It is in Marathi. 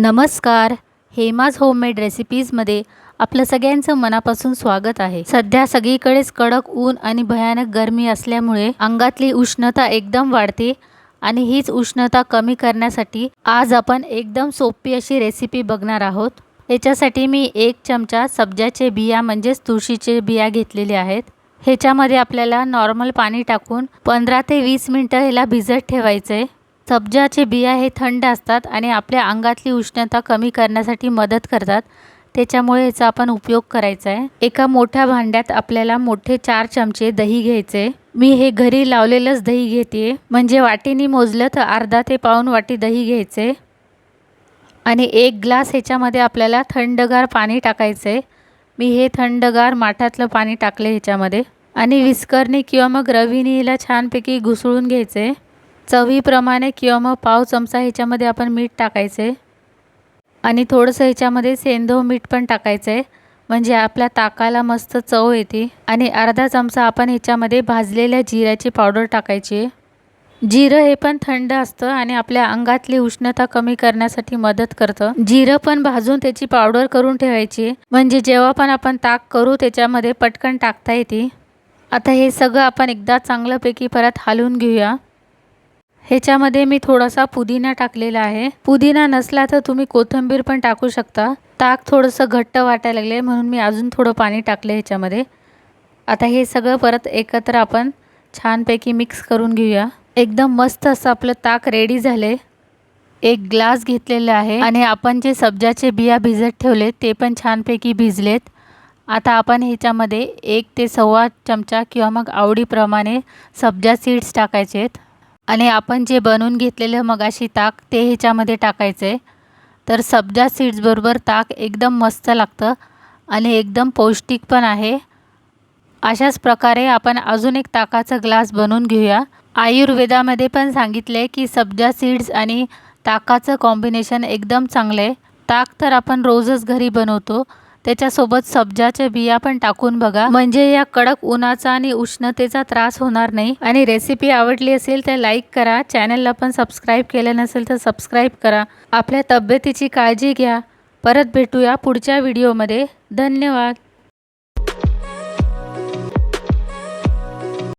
नमस्कार. हेमाज होममेड रेसिपीजमध्ये आपलं सगळ्यांचं मनापासून स्वागत आहे. सध्या सगळीकडेच कडक ऊन आणि भयानक गरमी असल्यामुळे अंगातली उष्णता एकदम वाढते आणि हीच उष्णता कमी करण्यासाठी आज आपण एकदम सोपी अशी रेसिपी बघणार आहोत. याच्यासाठी मी एक चमचा सब्जाचे बिया म्हणजेच तुळशीचे बिया घेतलेले आहेत. ह्याच्यामध्ये आपल्याला नॉर्मल पाणी टाकून पंधरा ते वीस मिनटं ह्याला भिजत ठेवायचं आहे सब्जाचे बिया हे थंड असतात आणि आपल्या अंगातली उष्णता कमी करण्यासाठी मदत करतात. त्याच्यामुळे याचा आपण उपयोग करायचा आहे. एका मोठ्या भांड्यात आपल्याला मोठे चार चमचे दही घ्यायचे. मी हे घरी लावलेलंच दही घेते. म्हणजे वाटीनी मोजलं तर अर्धा ते पाऊन वाटी दही घ्यायचे. आणि एक ग्लास ह्याच्यामध्ये आपल्याला थंडगार पाणी टाकायचं. आहे मी हे थंडगार माठातलं पाणी टाकले ह्याच्यामध्ये. आणि विस्करने किंवा मग रवीने हिला छानपैकी घुसळून घ्यायचं. आहे चवीप्रमाणे किंवा मग पाव चमचा ह्याच्यामध्ये आपण मीठ टाकायचं. आहे आणि थोडंसं ह्याच्यामध्ये सेंधव मीठ पण टाकायचं. आहे म्हणजे आपल्या ताकाला मस्त चव येते. आणि अर्धा चमचा आपण ह्याच्यामध्ये भाजलेल्या जिऱ्याची पावडर टाकायची. आहे जिरं हे पण थंड असतं आणि आपल्या अंगातली उष्णता कमी करण्यासाठी मदत करतं. जिरं पण भाजून त्याची पावडर करून ठेवायची. म्हणजे जेव्हा पण आपण ताक करू त्याच्यामध्ये पटकन टाकता येते. आता हे सगळं आपण एकदा चांगल्यापैकी परत हलवून घेऊया. ह्याच्यामध्ये मी थोडासा पुदिना टाकलेला आहे. पुदिना नसला तर तुम्ही कोथिंबीर पण टाकू शकता. ताक थोडंसं घट्ट वाटायला लागले म्हणून मी अजून थोडं पाणी टाकलं ह्याच्यामध्ये. आता हे सगळं परत एकत्र आपण छानपैकी मिक्स करून घेऊया. एकदम मस्त असं आपलं ताक रेडी झाले एक ग्लास घेतलेला आहे आणि आपण जे सब्जाचे बिया भिजत ठेवले ते पण छानपैकी भिजलेत. आता आपण ह्याच्यामध्ये एक ते सव्वा चमचा किंवा मग आवडीप्रमाणे सब्जा सीड्स टाकायचे आहेत आणि आपण जे बनवून घेतलेलं मगाशी ताक ते ह्याच्यामध्ये टाकायचं आहे तर सब्जा सीड्सबरोबर ताक एकदम मस्त लागतं आणि एकदम पौष्टिक पण आहे. अशाच प्रकारे आपण अजून एक ताकाचा ग्लास बनवून घेऊया. आयुर्वेदामध्ये पण सांगितले की सब्जा सीड्स आणि ताकाचं कॉम्बिनेशन एकदम चांगलं आहे ताक तर आपण रोजच घरी बनवतो. त्याच्यासोबत सब्जाच्या बिया पण टाकून बघा. म्हणजे या कडक उन्हाचा आणि उष्णतेचा त्रास होणार नाही. आणि रेसिपी आवडली असेल तर लाईक करा. चॅनलला पण सबस्क्राईब केलं नसेल तर सबस्क्राईब करा. आपल्या तब्येतीची काळजी घ्या. परत भेटूया पुढच्या व्हिडिओमध्ये धन्यवाद.